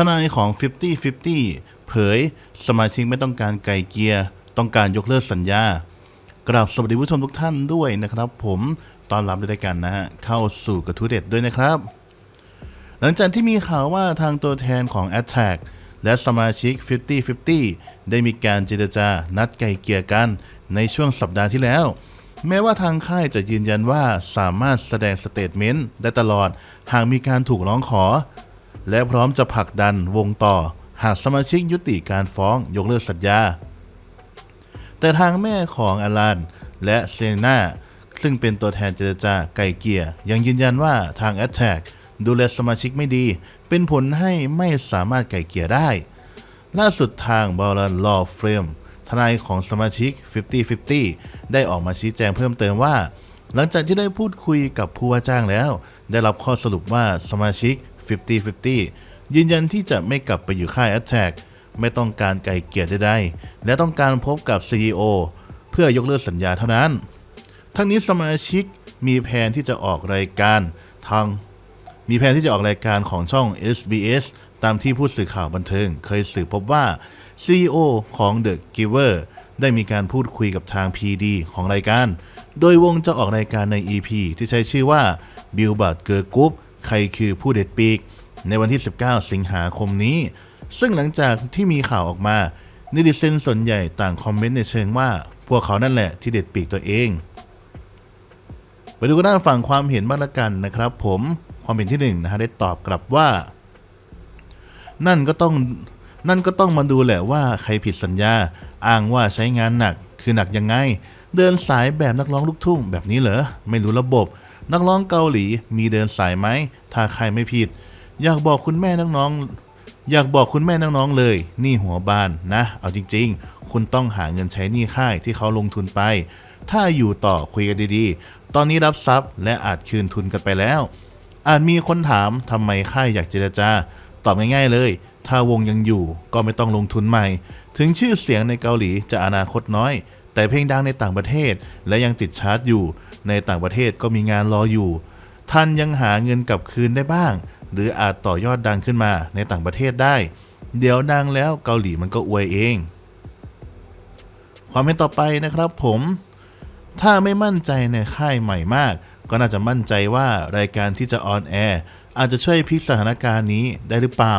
ทนายของ 50-50 เผย สมาชิกไม่ต้องการไกลเกียร์ ต้องการยกเลิกสัญญากราบสวัสดีผู้ชมทุกท่านด้วยนะครับ ผมตอนรับด้วยกันนะฮะเข้าสู่กระทู้เด็ดด้วยนะครับ หลังจากที่มีข่าวว่าทางตัวแทนของ a t t a c และสมาชิก 50-50 ได้มีการเจรจานัดไกลเกลี่ยกันในช่วงสัปดาห์ที่แล้ว แม้ว่าทางค่ายจะยืนยันว่าสามารถแสดงสเตทเมนต์ได้ตลอด หากมีการถูกร้องขอ และพร้อมจะผลักดันวงต่อหากสมาชิกยุติการฟ้องยกเลิกสัญญา แต่ทางแม่ของอลันและเซนาซึ่งเป็นตัวแทนเจรจาไก่เกียร์ยังยืนยันว่าทาง a t t a c ดูแลสมาชิกไม่ดี เป็นผลให้ไม่สามารถไก่เกลี่ยได้ ล่าสุดทางบอลลันลอเฟรมทนายของสมาชิก 50-50 ได้ออกมาชี้แจงเพิ่มเติมว่า หลังจากที่ได้พูดคุยกับผู้ว่าจ้างแล้ว ได้รับข้อสรุปว่าสมาชิก 50-50 ยืนยันที่จะไม่กลับไปอยู่ค่าย a t t a c ไม่ต้องการไก่เกลี่ยใดๆและต้องการพบกับ CEO เพื่อยกเลิกสัญญาเท่านั้น ทั้งนี้สมาชิกมีแผนที่จะออกรายการทาง มีแผนที่จะออกรายการของช่อง SBS ตามที่ผู้สื่อข่าวบันเทิง เคยสืบพบว่า CEO ของ The Giver ได้มีการพูดคุยกับทาง PD ของรายการ โดยวงจะออกรายการใน EP ที่ใช้ชื่อว่า Billboard Girl Group ใครคือผู้เด็ดปีก ในวันที่ 19 สิงหาคมนี้ ซึ่งหลังจากที่มีข่าวออกมานิติเซนส่วนใหญ่ต่างคอมเมนต์ในเชิงว่า พวกเขานั่นแหละที่เด็ดปีกตัวเองไปดูกันด้านฝั่งความเห็นบ้างละกันนะครับ ผมความเห็นที่หนึ่งนะฮะได้ตอบกลับว่า นั่นก็ต้องนั่นก็ต้องมาดูแหละว่าใครผิดสัญญา อ้างว่าใช้งานหนัก คือหนักยังไง เดินสายแบบนักร้องลูกทุ่งแบบนี้เหรอ ไม่รู้ระบบ นักร้องเกาหลีมีเดินสายไหม ถ้าใครไม่ผิด อยากบอกคุณแม่น้องๆอยากบอกคุณแม่น้องๆเลย นี่หัวบานนะ เอาจริง ๆ คุณต้องหาเงินใช้หนี้ค่ายที่เขาลงทุนไป ถ้าอยู่ต่อคุยกันดีๆ ตอนนี้รับทรัพย์ และอาจคืนทุนกันไปแล้ว อาจมีคนถามทำไมค่ายอยากเจรจา ตอบง่ายๆเลย ถ้าวงยังอยู่ก็ไม่ต้องลงทุนใหม่ ถึงชื่อเสียงในเกาหลีจะอนาคตน้อย แต่เพลงดังในต่างประเทศและยังติดชาร์ตอยู่ ในต่างประเทศก็มีงานรออยู่ ท่านยังหาเงินกลับคืนได้บ้าง หรืออาจต่อยอดดังขึ้นมาในต่างประเทศได้ เดี๋ยวดังแล้วเกาหลีมันก็อวยเอง ความเห็นต่อไปนะครับผม ถ้าไม่มั่นใจในค่ายใหม่มาก ก็น่าจะมั่นใจว่ารายการที่จะออนแอร์อาจจะช่วยพลิกสถานการณ์นี้ได้หรือเปล่า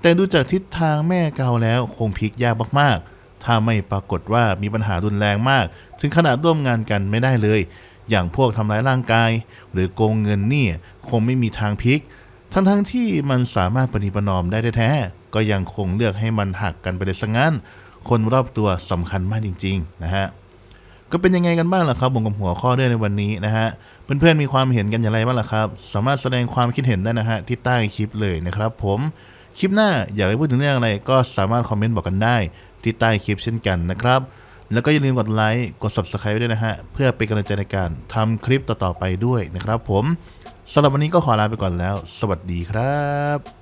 แต่ดูจากทิศทางแม่เกาแล้วคงพลิกยากมากๆ ถ้าไม่ปรากฏว่ามีปัญหารุนแรงมาก ถึงขนาดร่วมงานกันไม่ได้เลย อย่างพวกทำร้ายร่างกาย หรือโกงเงินนี่คงไม่มีทางพลิก ทั้งๆทที่มันสามารถปฏิปนอมได้แท้ๆก็ยังคงเลือกให้มันหักกันไปเลยซะงั้น คนรอบตัวสำคัญมากจริง ๆ นะฮะก็เป็นยังไงกันบ้างล่ะครับผมกับหัวข้อเรื่องในวันนี้นะฮะเพื่อนๆมีความเห็นกันอย่างไรบ้างล่ะครับ สามารถแสดงความคิดเห็นได้นะฮะที่ใต้คลิปเลยนะครับ ผมคลิปหน้าอยากให้พูดถึงเรื่องอะไรก็สามารถคอมเมนต์บอกกันได้ ที่ใต้คลิปเช่นกันนะครับ แล้วก็อย่าลืมกดไลค์กด subscribe ไว้ด้วยนะฮะ เพื่อเป็นกำลังใจในการทำคลิปต่อๆไปด้วยนะครับผมสำหรับวันนี้ก็ขอลาไปก่อนแล้ว สวัสดีครับ